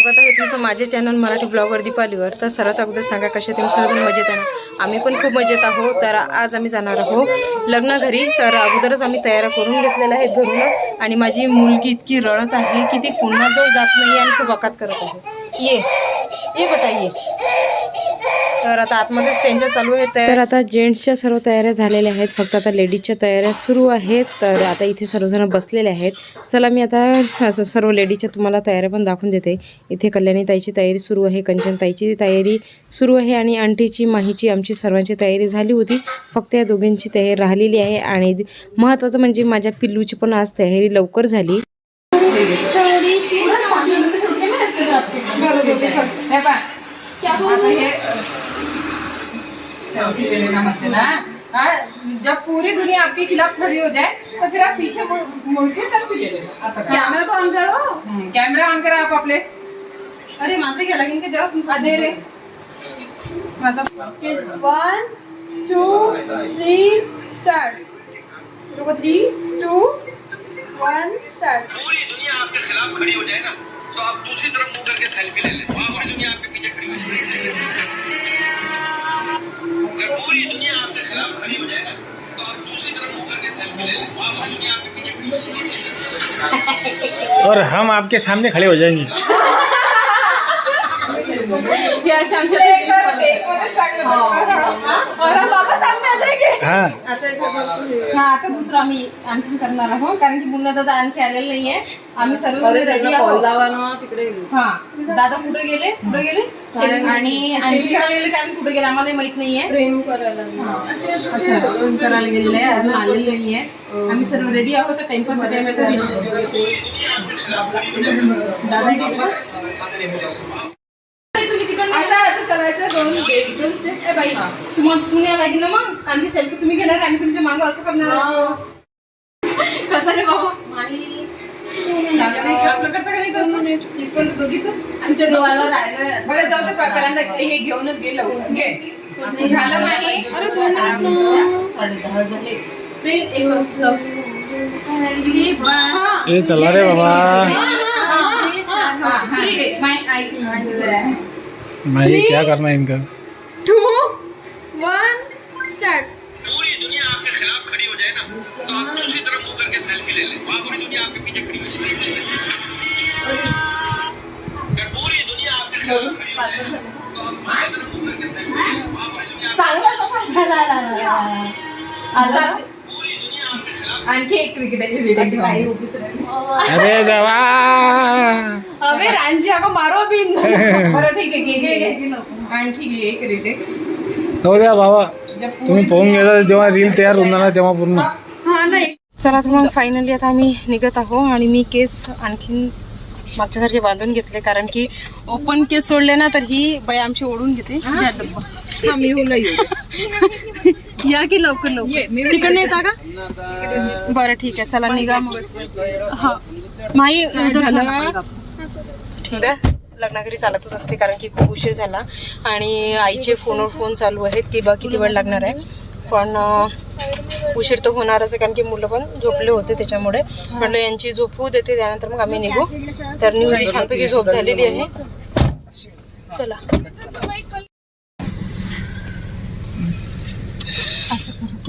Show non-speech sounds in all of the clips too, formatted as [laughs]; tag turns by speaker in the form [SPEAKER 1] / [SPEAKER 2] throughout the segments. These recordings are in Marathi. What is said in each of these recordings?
[SPEAKER 1] स्वागत आहे तुमचं माझे चॅनल मराठी ब्लॉगवर दीपालीवर. तर सर्वात अगोदर सांगा कसे तुम्ही सर्वजण मजेत आहे ना? आम्ही पण खूप मजेत आहोत. तर आज आम्ही जाणार आहोत लग्न घरी. तर अगोदरच आम्ही तयार करून घेतलेलं आहे धरून आणि माझी मुलगी इतकी रडत आहे की ती पुन्हा जात नाही आणि खूप अकात करत आहे. ये. ये बटा ये. तर आता आतमध्ये त्यांच्या चालू आहे तर आता जेंट्सच्या सर्व तयाऱ्या झालेल्या आहेत. फक्त आता लेडीजच्या तयाऱ्या सुरू आहेत. तर आता इथे सर्वजण बसलेले आहेत. चला मी आता सर्व लेडीजच्या तुम्हाला तयाऱ्या पण दाखवून देते. इथे कल्याणी ताईची तयारी सुरू आहे कंचन ताईची तयारी सुरू आहे आणि आंटीची माहीची आमची सर्वांची तयारी झाली होती. फक्त या दोघींची तयारी राहिलेली आहे आणि महत्त्वाचं म्हणजे माझ्या पिल्लूची पण आज तयारी लवकर झाली.
[SPEAKER 2] सेल्फी ले लेना मत देना हाँ, जब पूरी दुनिया आपके खिलाफ खड़ी हो जाए तो फिर आप पीछे मुड़ मुड़ के सेल्फी ले लेना करा.
[SPEAKER 3] तो ऑन करो।
[SPEAKER 2] हम्म, कॅमेरा ऑन करा आप आपले
[SPEAKER 3] अरे माझं घ्या लागेल की तेव्हा तुमचं
[SPEAKER 2] दे रे। माझा
[SPEAKER 3] वन टू थ्री स्टार्ट रुको थ्री टू वन स्टार्ट
[SPEAKER 4] पूरी दुनिया आपके खिलाफ खड़ी हो जाए ना तो आप दूसरी तरफ़ मुँह करके सेल्फी ले लें पूरी दुनिया आपके
[SPEAKER 5] और हम आपके सामने खड़े हो जाएंगे। [laughs]
[SPEAKER 3] आता दुसरं आम्ही आणखीन करणार आहोत कारण की मुन्ना दादा आणखी आलेला नाहीये. आम्ही सर्व रेडी आहोत. हा. दादा कुठे गेले? कुठे गेले? आणि आणखी काय गेले काय कुठे गेले? आम्हाला माहीत नाहीये. प्रेम करायला अच्छा प्रेम करायला गेलेले आहे अजून आलेले नाहीये. आम्ही सर्व रेडी आहोत तर टाइमपास टाइम आहे दादा इकडे बघ. तुम्ही तिकडनं
[SPEAKER 2] असं असं चालायचं दोन दोन स्टेप
[SPEAKER 3] ए बाई तुम्हाला पुण्या लागेल ना मग की सेल्फी तुम्ही घेणार आम्ही तुमच्या मागं असं करणार. कसं रे बाबा
[SPEAKER 2] झालं नाही नाही दोघीचं? आमच्या जवळला राहिलं. बरं जाऊ दे पहिल्यांदा हे घेऊनच गेलो घे झालं माही
[SPEAKER 3] अरे दोन ते एक हा.
[SPEAKER 5] ये चला रे बाबा
[SPEAKER 2] हा, हा.
[SPEAKER 5] मैं क्या करना है इनका?
[SPEAKER 3] टू वन स्टार्ट
[SPEAKER 4] पूरी दुनिया आपके खिलाफ खड़ी हो जाए ना तो आप दूसरी तरफ़ मुँह करके सेल्फी ले लें। वहाँ पूरी दुनिया आपके पीछे खड़ी हो जाए। अगर पूरी दुनिया आपके खिलाफ खड़ी हो जाए तो आप दूसरी तरफ़ मुँह करके सेल्फी ले लें। वहाँ पूरी दुनिया
[SPEAKER 2] चालते.
[SPEAKER 4] पूरी दुनिया आपके खिलाफ
[SPEAKER 2] आणखी एक
[SPEAKER 5] अरे देवा.
[SPEAKER 3] अबे रांझी अगं मारो बिन. [laughs]
[SPEAKER 2] बरं ठीक आहे घे घे घे आणखी घे एक रिटेक
[SPEAKER 5] हो द्या बाबा. तुम्ही पाहून गेला जेव्हा रील तयार होणार ना तेव्हा पूर्ण.
[SPEAKER 3] हा नाही.
[SPEAKER 1] चला तर मग फायनली आता आम्ही निघत आहो आणि मी केस आणखीन मागच्यासारखे बांधून घेतले कारण की ओपन केस सोडले ना तर ही बाई आमची ओढून घेते. डब्बा. [laughs] या की लवकर लवकर? तिकडे येता का? बरं ठीक आहे चला निघा मग. हा. माई झालं? ठीक आहे लग्नाघरी चालतच असते कारण की खूप उशीर झाला. आणि आईचे फोनवर फोन चालू आहेत की बा किती वेळ लागणार आहे. पण उशीर तर होणारच आहे कारण की मुलं पण झोपले होते त्याच्यामुळे. म्हटलं यांची झोप होऊ देते त्यानंतर मग आम्ही निघू. तर न्यूजी छानपैकी झोप झालेली आहे. चला.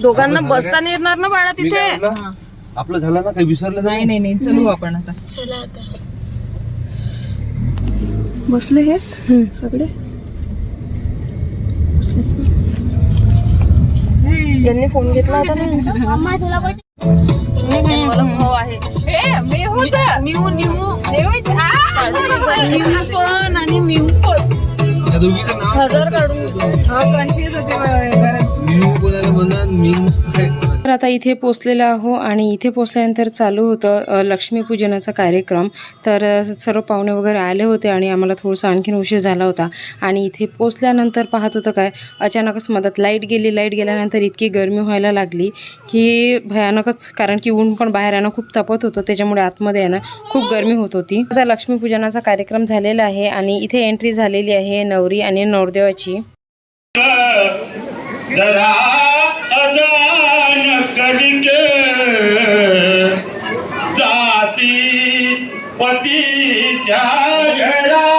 [SPEAKER 2] दोघांना बसता नाही येणार ना बाळा तिथे
[SPEAKER 4] आपलं झालं ना काही विसरलं
[SPEAKER 2] नाही नाही नाही चलू आपण आता
[SPEAKER 1] चला आता
[SPEAKER 2] बसले हे सगळे
[SPEAKER 1] यांनी फोन घेतला होता ना
[SPEAKER 2] मला भाऊ आहे हे पण आणि पण
[SPEAKER 4] दोघीचं नाव
[SPEAKER 2] हजार काढू हा कन्फ्युज होते बरं.
[SPEAKER 4] मिनू कोणाला म्हणा मिनू
[SPEAKER 1] तर आता इथे पोचलेला आहो आणि इथे पोचल्यानंतर चालू होतं लक्ष्मीपूजनाचा कार्यक्रम. तर सर्व पाहुणे वगैरे आले होते आणि आम्हाला थोडंसं आणखीन उशीर झाला होता. आणि इथे पोचल्यानंतर पाहत होतं काय अचानकच मदत लाइट गेली. लाइट गेल्यानंतर इतकी गरमी व्हायला लागली की भयानकच कारण की ऊन पण बाहेर येणं खूप तपत होतं. त्याच्यामुळे आतमध्ये येणं खूप गरमी होत होती. आता लक्ष्मीपूजनाचा कार्यक्रम झालेला आहे आणि इथे एंट्री झालेली आहे नवरी आणि नवरदेवाची.
[SPEAKER 5] मिटे जाती पती त्या घरा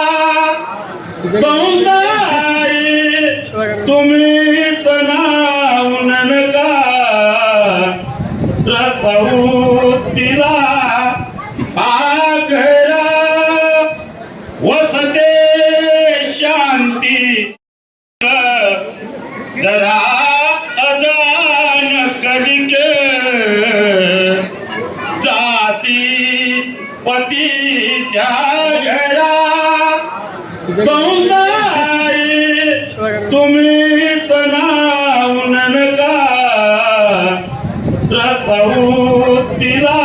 [SPEAKER 6] सौतीला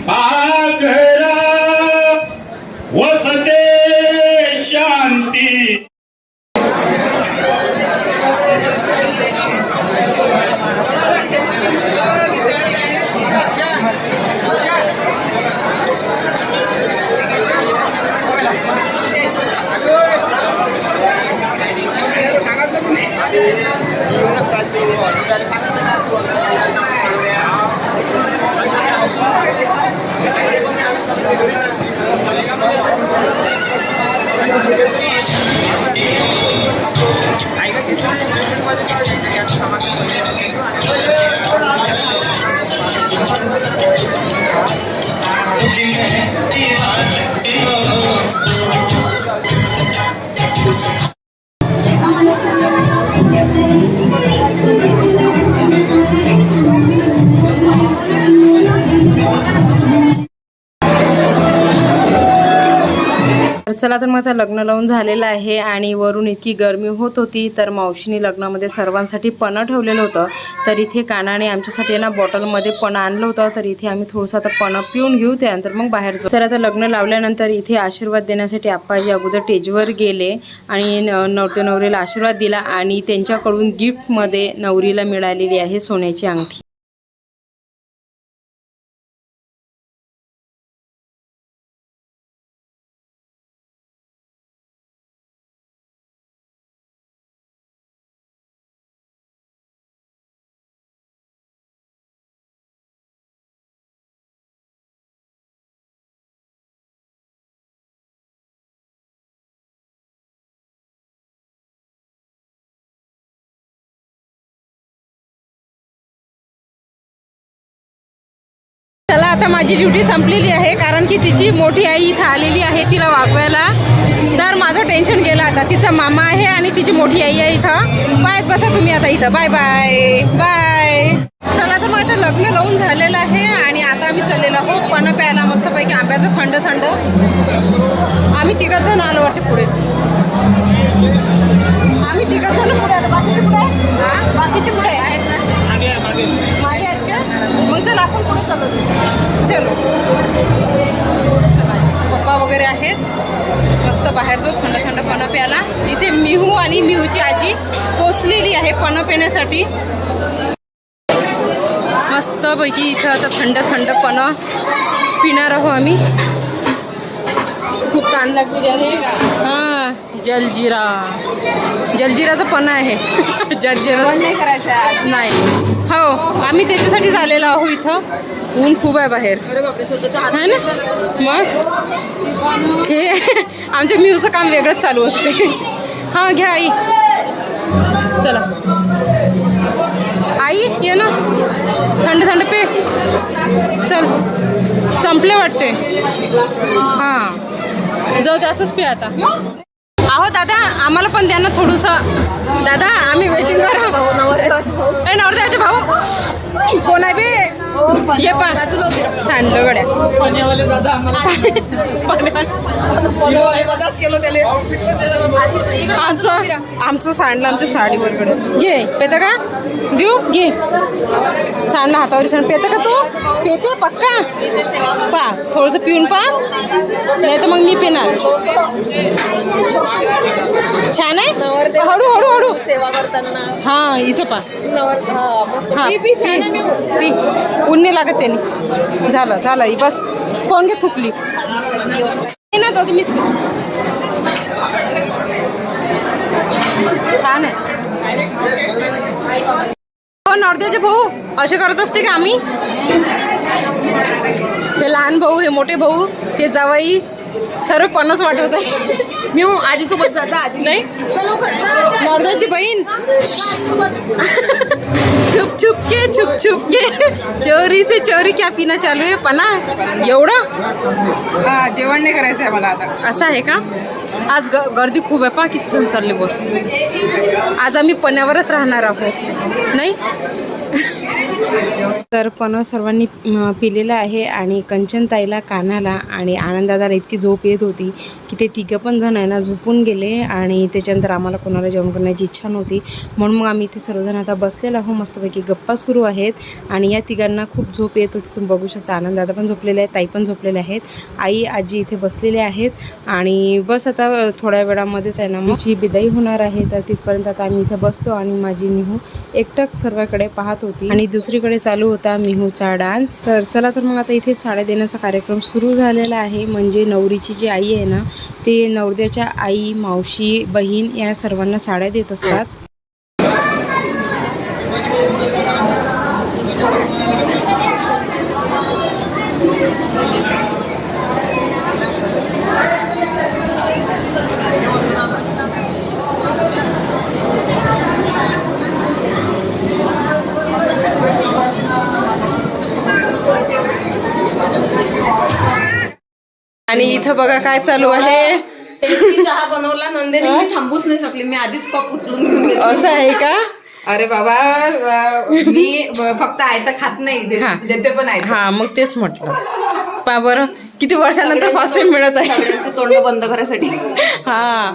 [SPEAKER 6] तिला वसते शांती
[SPEAKER 1] Yeah. चला तर मग आता लग्न लावून झालेलं आहे आणि वरून इतकी गरमी होत होती तर मावशीने लग्नामध्ये सर्वांसाठी पणं ठेवलेलं होतं. तर इथे कानाने आमच्यासाठी ना बॉटलमध्ये पण आणलं होतं तर इथे आम्ही थोडंसं आता पणं पिऊन घेऊ त्यानंतर मग बाहेर जाऊ. तर आता लग्न लावल्यानंतर इथे आशीर्वाद देण्यासाठी आप्पाजी अगोदर टेजवर गेले आणि न- नवरीला आशीर्वाद दिला आणि त्यांच्याकडून गिफ्टमध्ये नवरीला मिळालेली आहे सोन्याची अंगठी. चला आता माझी ड्युटी संपलेली आहे कारण की तिची मोठी आई इथं आलेली आहे तिला वागवायला. तर माझं टेन्शन गेलं आता. तिचा मामा आहे आणि तिची मोठी आई आहे इथं. बाय बसा तुम्ही आता इथं. बाय बाय बाय चला तर माझं लग्न लावून झालेलं आहे आणि आता आम्ही चाललेलो आहोत पण प्यायला. मस्तपैकी आंब्याचं थंड थंड. आम्ही तिघं जण आलो वाटते पुढे. आम्ही तिघं जण पुढे आलो. बाकीचे पुढे? बाकीचे पुढे? आहेत ना? मागे. मग चला आपण पुढे चालत चलो. पप्पा वगैरे आहेत. मस्त बाहेर जो थंड थंड पणं प्याला इथे मिहू आणि मिहूची आजी पोचलेली आहे पणं पिण्यासाठी. मस्त पैकी इथं आता थंड थंड पणं पिणार आहो आम्ही. खूप कान लागलेली आहे हां. जलजिरा. जलजिराचं पण आहे. [laughs] जलजिरा
[SPEAKER 2] नाही करायचं
[SPEAKER 1] नाही. हो आम्ही त्याच्यासाठी आलेलो आहो इथं. ऊन खूप आहे बाहेर. है ना? मग? हे आमच्या म्यूचं काम वेगळंच चालू असते. हां घ्या आई. चला. आई ये ना. थंड थंड पे. चल. संपले वाटते. हां. जाऊ दे असंच पे आता. अहो दादा आम्हाला पण द्या ना थोडंसं. दादा आम्ही वेटिंग करू नवरदेवाचे भाऊ. कोण आहे बी? ये पा. सांडलं गड्या. [laughs] आमचं आमचं सांडलं आमच्या साडीवर गड्या. घे पेतं का? देऊ घे. सांडलं हातावर सांड पेतं का तू? पेते पक्का? पा थोडंसं पिऊन पा. नाही तर मग मी पिणार. छान आहे? हळू हळू हळू.
[SPEAKER 2] सेवा करताना.
[SPEAKER 1] हा हिचं पा.
[SPEAKER 2] नवर मस्त. पी पी छान आहे मी.
[SPEAKER 1] पी. ऊन नाही लागत त्याने. झालं झालं. ही बस फोन घे थुकली. नाही ना जाऊ मिस मीच छान आहे. हो नॉर्देचे भाऊ असे करत असते का आम्ही? हे लहान भाऊ हे मोठे भाऊ ते जावई सर्व पन्नास वाटवत आहे मी आजी सोबत जायचं आजी नाही? मर्दाची बहीण. छुप छुप के छुप छुप के. चोरी से चोरी क्या पिना चालू आहे पना? एवढं?
[SPEAKER 2] हा जेवण नाही करायचं आहे मला आता.
[SPEAKER 1] असं आहे का? आज ग गर्दी खूप आहे पा किती जण चालले बोल. आज आम्ही पण्यावरच राहणार आहोत. नाही? तर पनव सर्वांनी पिलेलं आहे आणि कंचनताईला कानाला आणि आनंदादाला इतकी झोप येत होती. की ते तिघं पण जण आहे ना झोपून गेले आणि त्याच्यानंतर आम्हाला कोणाला जेवण करण्याची इच्छा नव्हती. म्हणून मग आम्ही इथे सर्वजण आता बसलेलो आहो मस्तपैकी गप्पा सुरू आहेत आणि या तिघांना खूप झोप येत होती. तुम्ही बघू शकता आनंददादा पण झोपलेले आहेत ताई पण झोपलेले आहेत आई आजी इथे बसलेले आहेत आणि बस आता थोड्या वेळामध्येच आहे ना जी बिदाई होणार आहे तर तिथपर्यंत आता आम्ही इथे बसलो आणि माझी निहू एकटक सर्वांकडे पाहत होती. आणि दुसरीकडे चालू होता मिहूचा डान्स. तर चला तर मग आता इथे साड्या देण्याचा कार्यक्रम सुरू झालेला आहे. म्हणजे नवरीची जी आई आहे ना ते नवरदेच्या आई मावशी बहीण या सर्वांना साड्या देत असतात आणि इथं बघा काय चालू आहे.
[SPEAKER 3] टेस्टी चहा बनवला. नंदिनी मी थांबूच नाही शकले. मी आधीच कप उचलून घेऊन.
[SPEAKER 1] असं आहे का?
[SPEAKER 2] अरे बाबा अ, मी फक्त आयतं खात नाही. दे-
[SPEAKER 1] हा.
[SPEAKER 2] देते पण आहे
[SPEAKER 1] हा मग तेच म्हटलं. पा बरं किती वर्षानंतर फर्स्ट टाइम मिळत आहे.
[SPEAKER 3] सगळ्यांचं तोंड बंद करायसाठी.
[SPEAKER 1] हा.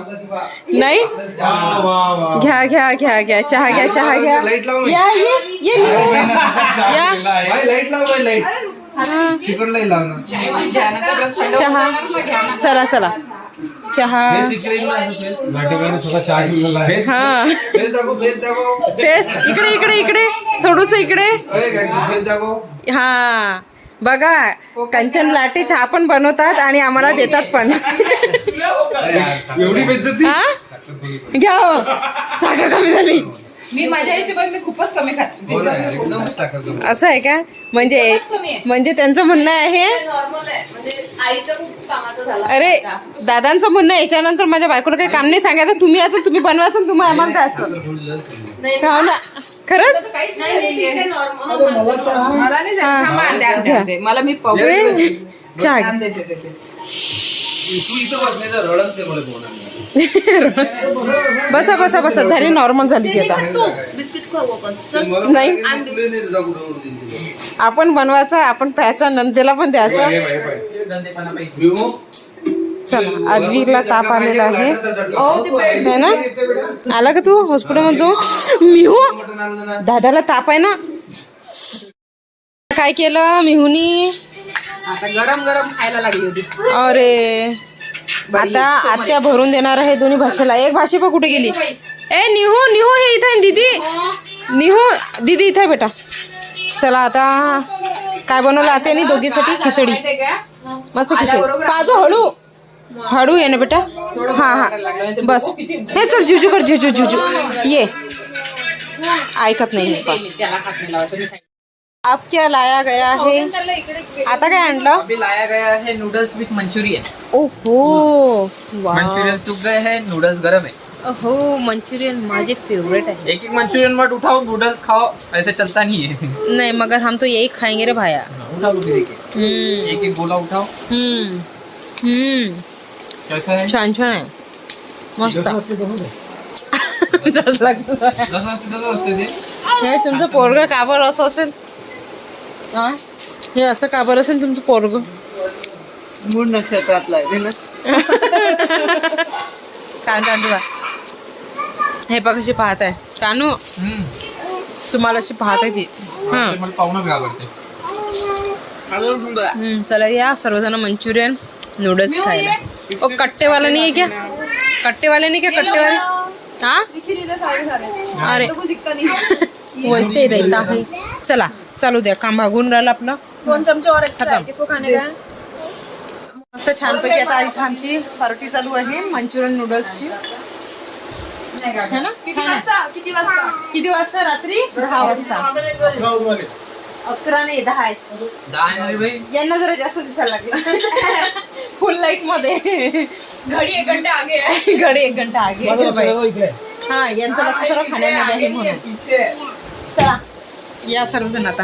[SPEAKER 1] नाही? घ्या घ्या घ्या घ्या. चहा घ्या चहा घ्या. या ये ये निघू. या.
[SPEAKER 7] लाइट लाव लाइट. तिकडलाही
[SPEAKER 1] चहा. चला चला. चहा. हा.
[SPEAKER 7] फेस
[SPEAKER 1] इकडे इकडे इकडे. थोडस इकडे. हा. बघा कंचन लाटे चहा पण बनवतात आणि आम्हाला देतात पण.
[SPEAKER 7] एवढी बेइज्जती
[SPEAKER 1] हा? घ्या हो. साखर कमी झाली.
[SPEAKER 2] मी माझ्या हिशोबाने मी खूपच कमी खाते.
[SPEAKER 7] हो ना यार, एकदमच टाकत जाऊ.
[SPEAKER 1] असं आहे का? म्हणजे म्हणजे त्यांचं म्हणणं आहे
[SPEAKER 3] नॉर्मल आहे. म्हणजे आईचं खूप कामाचं झालं
[SPEAKER 1] अरे दादांचं म्हणणं आहे, याच्यानंतर माझ्या बायकोला काही काम नाही सांगायचं. तुम्ही याचं तुम्ही बनवायचं आणि तुम्ही आम्हाला द्यायचं. हो ना. खरंच?
[SPEAKER 3] काहीच नाही नाही, ठीक आहे, normal.
[SPEAKER 2] मला नाही जायचं. थांबा, द्या, द्या, द्या. मला मी पाहू.
[SPEAKER 1] अरे, चहा घे.
[SPEAKER 2] देते देते.
[SPEAKER 7] तू इथं बस नाही तर रडत ते मला बोलणार [laughs]
[SPEAKER 1] बसा बसा बसा. झाली नॉर्मल झाली ती आता. नाही. आपण बनवायचं आपण प्यायचं नंदेला पण द्यायचं. चला आदवीला ताप आलेला आहे.
[SPEAKER 7] हो,
[SPEAKER 1] ना? आला का तू हॉस्पिटलमध्ये जाऊन? मिहू! दादाला ताप आहे ना? काय केलं मिहुनी?
[SPEAKER 2] आता गरम गरम खायला लागली होती.
[SPEAKER 1] अरे. आता आत्या भरून देणार आहे दोन्ही भाषेला. एक भाषी पण कुठे गेली? ए निहू निहू हे इथे दीदी? निहू दीदी इथे बेटा. चला आता काय बनवलं आत्याने दोघीसाठी? खिचडी. मस्त खिचडी. पाजो हळू. हळू ये ना बेटा. हा हा. बस. हे चल झुजू कर झुजू झुजू. ये. ऐकत नाही. आप क्या लाया गया है? आता काय आणलं?
[SPEAKER 8] अभी लाया गया है नूडल्स विथ मंचूरियन
[SPEAKER 1] ओहो वा
[SPEAKER 8] मंचूरियन सूख गए हैं नूडल्स गरम है।
[SPEAKER 1] हो मंचुरियन माझे फेवरेट है
[SPEAKER 8] एक एक मंचूरियन मत उठाओ नूडल्स खाओ ऐसे चलता नहीं है।
[SPEAKER 1] नहीं मगर हम तो यही खाएँगे रे भाया।
[SPEAKER 8] उठाओ भी देखिए एक एक गोला उठाओ।
[SPEAKER 1] हम्म हम्म।
[SPEAKER 8] कैसा है?
[SPEAKER 1] छान छान आहे मस्त तसं लागतं.
[SPEAKER 8] दस वाजते [laughs] दस वाजते ते
[SPEAKER 1] हे तुमचं पोरग का बरं असं असेल हा? हे असं का बरं असेल तुमचं पोरग?
[SPEAKER 2] मूळ नक्षत्रातला आहे ना? [laughs]
[SPEAKER 1] कानू कानू बा. हे बघ कशी पाहत आहे. कानू तुम्हाला अशी पाहत आहे ती. हा.
[SPEAKER 8] मला पाहूनच घाबरते
[SPEAKER 1] हम्म, चला या सर्वजण मंचुरियन नूडल्स खायला. ओ कट्टेवाला नहीं है क्या कट्टेवाले नहीं क्या कट्टेवाले. हाँ? अरे. [laughs] वैसे ही रहता है चला. चालू द्या. काम भागून राहिलं आपलं.
[SPEAKER 3] दोन चमचे और एक्स्ट्रा. है किसको खाने का? है
[SPEAKER 1] मस्त छानपैकी आता इथं आमची पार्टी चालू आहे मंचुरियन नूडल्सची. है ना?
[SPEAKER 3] किती. वाजता? किती वाजता?
[SPEAKER 1] किती वाजता? रात्री दहा वाजता. अकरा नाही दहा आहेत.
[SPEAKER 8] दहा आहे ना रे भाई
[SPEAKER 1] यांना जरा जास्त दिसायला लागलं. [laughs]
[SPEAKER 2] फुल लाइटमध्ये. घडी एक घंटा आगे आहे. [laughs]
[SPEAKER 1] घडी एक घंटा आगे. हा यांचं लक्ष सर्व खाण्यामध्ये आहे म्हणून.
[SPEAKER 9] पीछे
[SPEAKER 1] चला या सर्वजण आता